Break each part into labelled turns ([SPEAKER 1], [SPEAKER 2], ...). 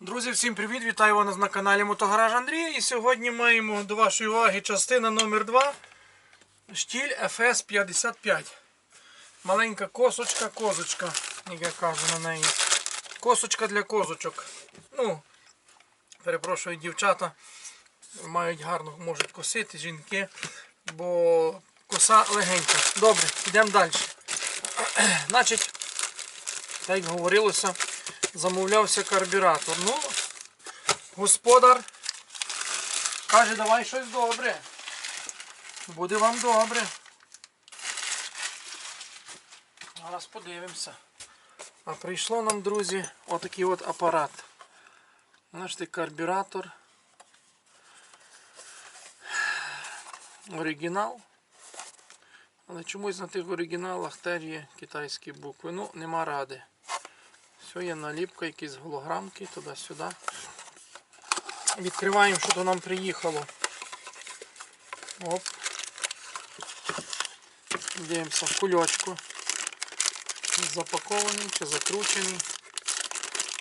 [SPEAKER 1] Друзі, всім привіт! Вітаю вас на каналі Мотогараж Андрія. І сьогодні маємо до вашої уваги частина номер 2 штіль FS 55. Маленька косочка, козочка, як я кажу на неї. Косочка для козочок. Ну, перепрошую, дівчата мають гарно, можуть косити, жінки, бо коса легенька. Добре, йдемо далі. Значить, так як говорилося, замовлявся карбюратор. Ну, господар каже, давай щось добре. Буде вам добре. Зараз подивимося. А прийшло нам, друзі, отакий от апарат. Бачите, карбюратор. Оригінал. Але чомусь на тих оригіналах теж є китайські букви. Ну, нема ради. Все, є наліпка, якісь голограмки туди-сюди. Відкриваємо, що до нам приїхало. Оп. Дивимося в кульочку. Запакований чи закручений.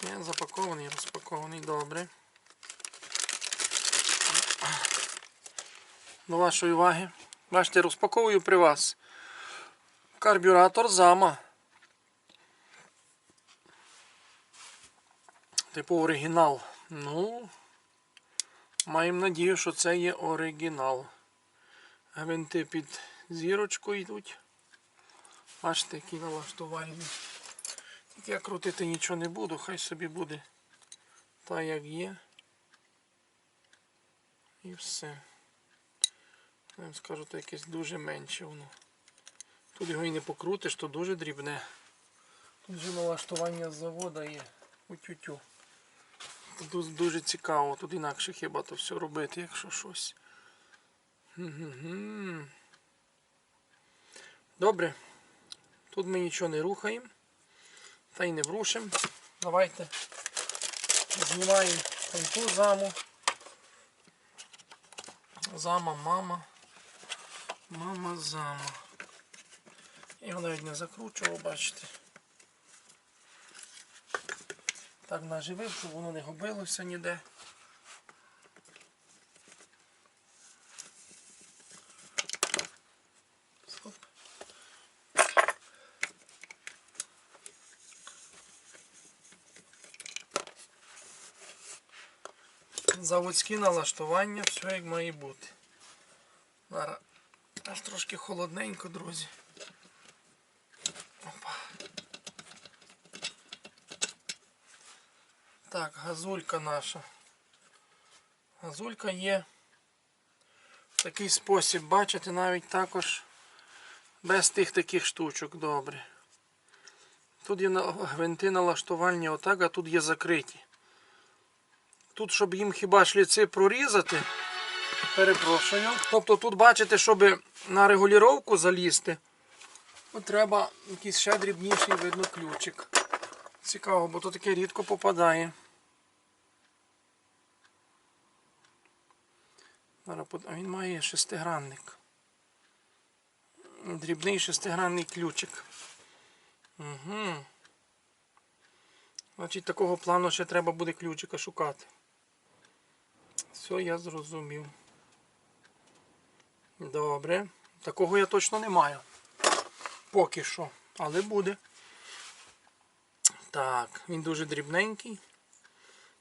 [SPEAKER 1] Не, запакований, розпакований, добре. До вашої уваги. Бачите, розпаковую при вас. Карбюратор зама. Типу оригінал. Ну, маємо надію, що це є оригінал. Гвинти під зірочку йдуть. Бачите, які налаштувальні. Тільки я крутити нічого не буду, хай собі буде так, як є. І все. Я вам скажу, то якесь дуже менше воно. Тут його і не покрутиш, то дуже дрібне. Тут же налаштування завода є. Утю-тю. Тут дуже цікаво, тут інакше хіба то все робити, якщо щось. Добре. Тут ми нічого не рухаємо. Та й не врушимо. Давайте знімаємо ту заму. Зама, мама. Мама зама. Я навіть не закручував, бачите. Так наживив, щоб воно не губилося ніде. Заводські налаштування, все як має бути. Зараз аж трошки холодненько, друзі. Так, газулька наша. Газулька є в такий спосіб, бачите, навіть також без тих таких штучок, добре. Тут є гвинти налаштувальні отак, а тут є закриті. Тут, щоб їм хіба шліци прорізати, перепрошую. Тобто тут бачите, щоб на регулювання залізти, от треба якийсь ще дрібніший видно ключик. Цікаво, бо то таке рідко попадає. Зараз А він має шестигранник. Дрібний шестигранний ключик. Угу. Значить, такого плану ще треба буде ключика шукати. Все, я зрозумів. Добре. Такого я точно не маю. Поки що. Але буде. Так, він дуже дрібненький.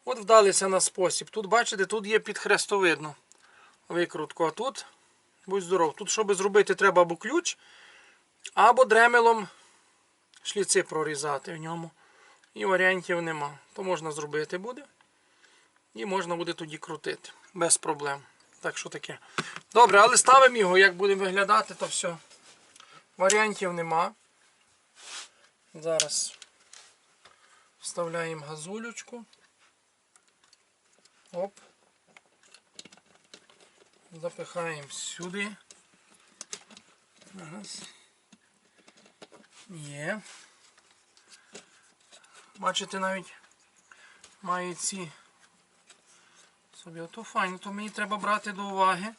[SPEAKER 1] От вдалися на спосіб. Тут, бачите, тут є підхрестовидно викрутку. А тут, будь здоров, тут, щоб зробити, треба або ключ, або дремелом шліци прорізати в ньому. І варіантів нема. То можна зробити буде. І можна буде тоді крутити. Без проблем. Так що таке. Добре, але ставимо його, як буде виглядати, то все. Варіантів нема. Зараз вставляємо газулючку. Оп. Запихаємо сюди. Раз. Є. Бачите, навіть має ці собі. Ото файно, то мені треба брати до уваги,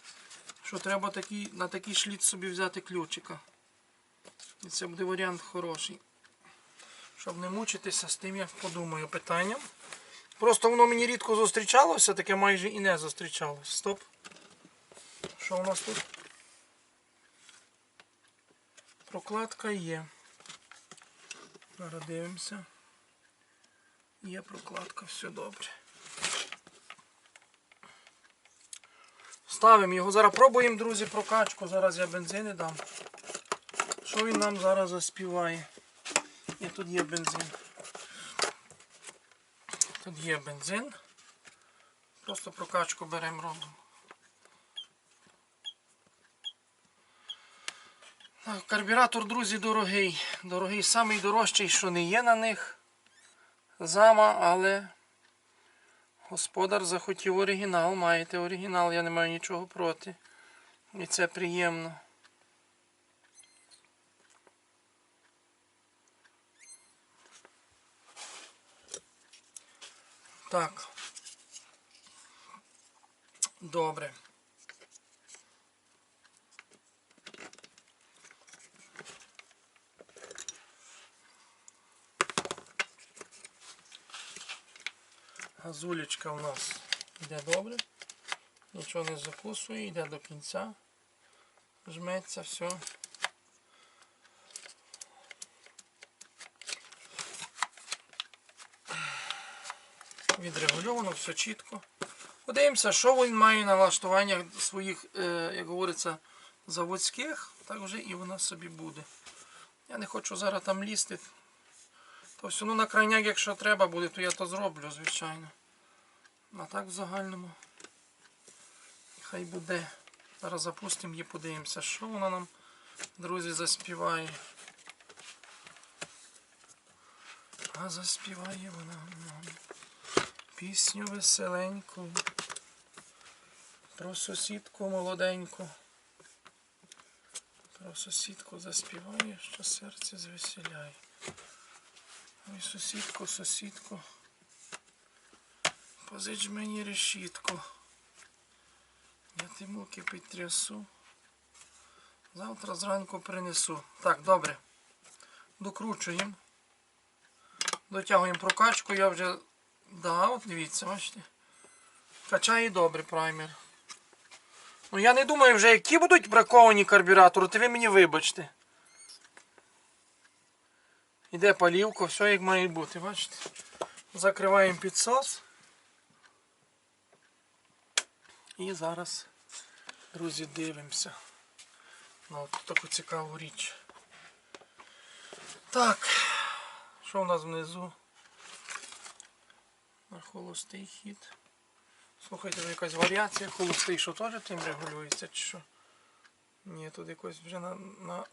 [SPEAKER 1] що треба такий, на такий шліт собі взяти ключика. І це буде варіант хороший. Щоб не мучитися з тим, я подумаю питанням. Просто воно мені рідко зустрічалося, таке майже і не зустрічалось. Стоп. Що у нас тут? Прокладка є. Зараз дивимося. Є прокладка, все добре. Ставимо його. Зараз пробуємо, друзі, прокачку. Зараз я бензини дам. Що він нам зараз заспіває? І тут є бензин. Тут є бензин. Просто прокачку беремо робимо. Карбюратор, друзі, дорогий. Дорогий, самий дорожчий, що не є на них. Зама, але господар захотів оригінал. Маєте оригінал, я не маю нічого проти. І це приємно. Так. Добре. Газулечка у нас йде добре. Нічого не закусує, йде до кінця. Жметься все. Відрегульовано, все чітко. Подивимося, що він має на налаштуваннях своїх, е, як говориться, заводських, так вже і вона собі буде. Я не хочу зараз там лізти. То все, ну на крайняк, якщо треба буде, то я то зроблю, звичайно. А так в загальному. Хай буде. Зараз запустимо її, подивимося, що вона нам, друзі, заспіває. А заспіває вона нам пісню веселеньку. Про сусідку молоденьку. Про сусідку заспіває, що серце звеселяє. Ой, сусідку, сусідку. Позич мені решітку. Я ті муки підтрясу. Завтра зранку принесу. Так, добре. Докручуємо. Дотягуємо прокачку, я вже дав, дивіться, бачите. Качає добре праймер. Ну я не думаю вже, які будуть браковані карбюратори, то ви мені вибачте. Іде палівка, все як має бути, бачите? Закриваємо підсос. І зараз, друзі, дивимося на от таку цікаву річ. Так, що у нас внизу? На холостий хід. Слухайте, тут якась варіація, холостий, що теж тим регулюється, чи що? Ні, тут якось вже на, на...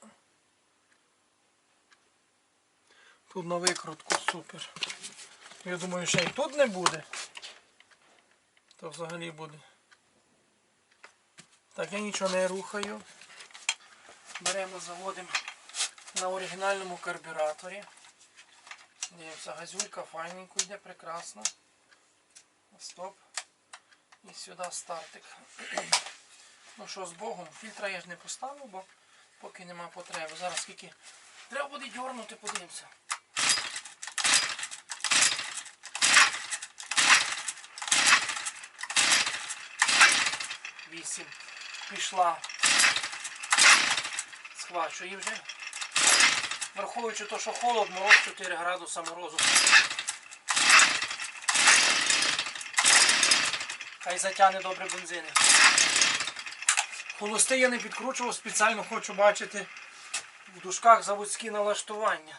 [SPEAKER 1] Тут на викрутку супер. Я думаю, ще й тут не буде. То взагалі буде. Так, я нічого не рухаю. Беремо, заводимо на оригінальному карбюраторі. Дивимося, газюлька файненько йде, прекрасно. Стоп. І сюди стартик. Ну що, з Богом, фільтра я ж не поставив, бо поки нема потреби. Зараз скільки треба буде дьорнути, подивимося. Вісім. Пішла. Схвачує вже. Враховуючи те, що холод, мороз 4 градуса морозу. Хай затягне добре бензини. Холости я не підкручував, спеціально хочу бачити в дужках заводські налаштування.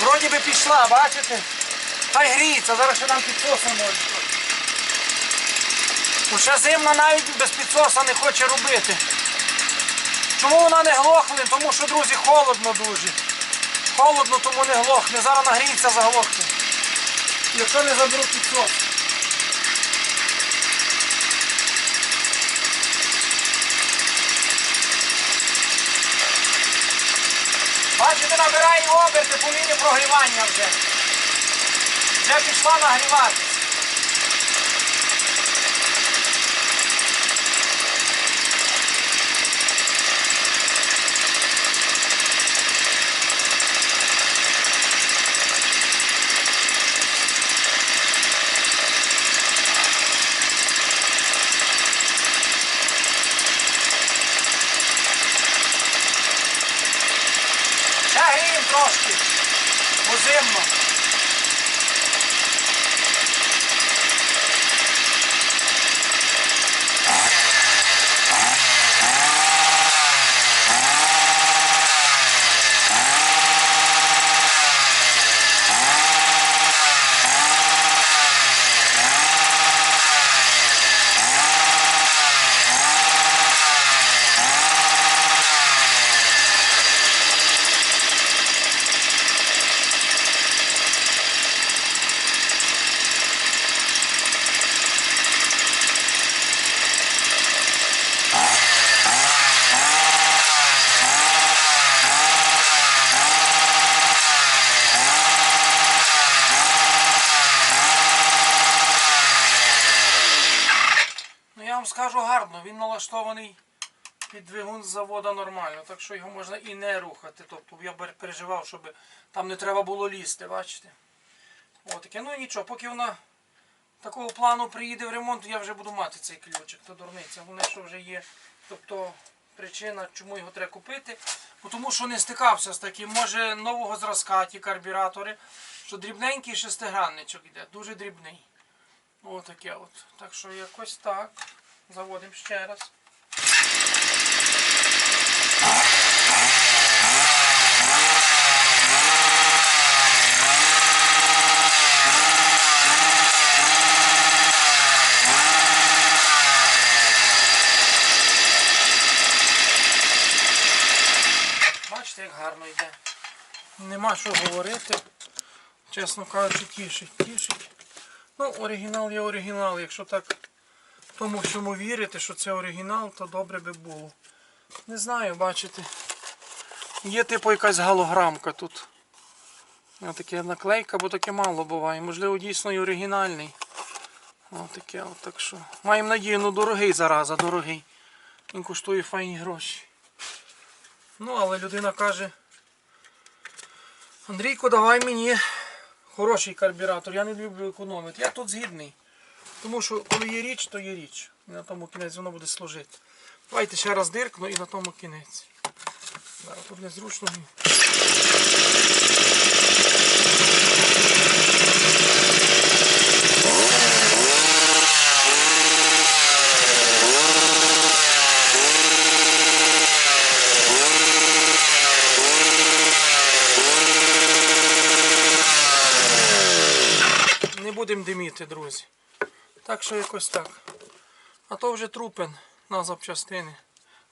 [SPEAKER 1] Вроді би пішла, бачите? Хай гріється, зараз ще нам підсоса може. Ще зимна навіть без підсоса не хоче робити. Чому вона не глохне? Тому що, друзі, холодно дуже. Холодно, тому не глохне. Зараз нагріється, заглохне. Якщо не заберу підсос. Бачите, набирає оберти прогрівання вже. Вже пішла нагріватися. Ще гріємо. Позимно. Ну я вам скажу гарно, він налаштований під двигун з завода нормально, так що його можна і не рухати. Тобто я переживав, щоб там не треба було лізти, бачите? Отаке. Ну і нічого, поки вона такого плану приїде в ремонт, я вже буду мати цей ключик, то дурниця. Головне, що вже є. Тобто причина, чому його треба купити. Бо Тому що не стикався з таким. Може нового зразка ті карбюратори, що дрібненький шестигранничок йде, дуже дрібний. Отаке от. Так що якось так. Заводимо ще раз. Бачите, як гарно йде. Нема що говорити. Чесно кажучи, тішить, тішить. Ну, оригінал є оригінал. Якщо так тому всьому вірити, що це оригінал, то добре би було. Не знаю, бачите. Є типу якась голограмка тут. Отаке наклейка, бо таке мало буває. Можливо, дійсно і оригінальний. Отаке, от так що. Маємо надію, ну дорогий зараза, дорогий. Він коштує файні гроші. Ну, але людина каже. Андрійко, давай мені хороший карбюратор, я не люблю економити. Я тут згідний. Тому що коли є річ, то є річ. І на тому кінець воно буде служити. Давайте ще раз диркну і на тому кінець. Зараз тут незручно. Не будемо диміти, друзі. Так що якось так. А то вже трупен на запчастини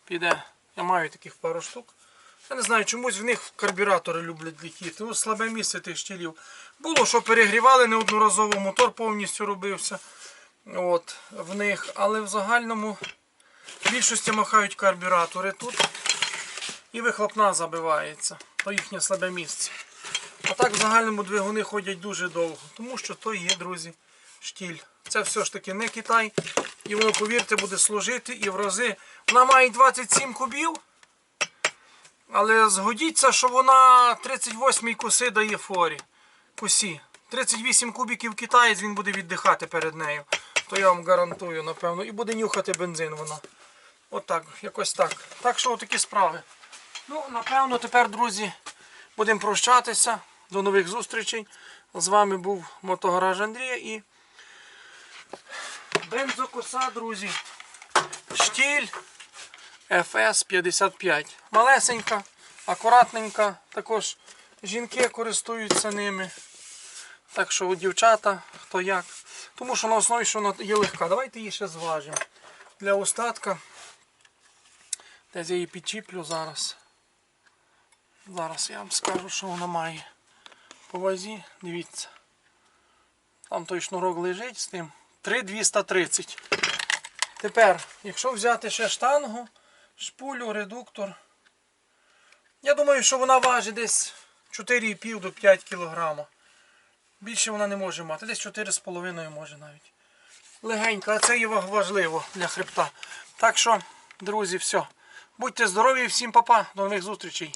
[SPEAKER 1] піде. Я маю таких пару штук. Я не знаю, чомусь в них карбюратори люблять летіти. Ну, слабе місце тих щілів. Було, що перегрівали неодноразово, мотор повністю робився. От, в них. Але в загальному більшості махають карбюратори тут. І вихлопна забивається. То їхнє слабе місце. А так в загальному двигуни ходять дуже довго, тому що то є, друзі, штіль. Це все ж таки не Китай. І воно, повірте, буде служити і в рази. Вона має 27 кубів. Але згодіться, що вона 38 коси дає форі. Косі. 38 кубіків китаєць він буде віддихати перед нею. То я вам гарантую, напевно. І буде нюхати бензин вона. Отак, якось так. Так що отакі справи. Ну, напевно, тепер, друзі, будемо прощатися. До нових зустрічей. З вами був Мотогараж Андрія і бензокоса, друзі. Штіль FS 55. Малесенька, акуратненька. Також жінки користуються ними. Так що дівчата, хто як. Тому що на основі, що вона є легка. Давайте її ще зважимо. Для остатка. Десь я її підчіплю зараз. Зараз я вам скажу, що вона має по вазі. Дивіться. Там той шнурок лежить з тим. 3,230. Тепер, якщо взяти ще штангу, шпулю, редуктор Я думаю, що вона важить десь 4,5 до 5 кг. Більше вона не може мати, десь 4,5 може навіть. Легенько, а це є важливо для хребта. Так що, друзі, все. Будьте здорові, і всім папа, до нових зустрічей.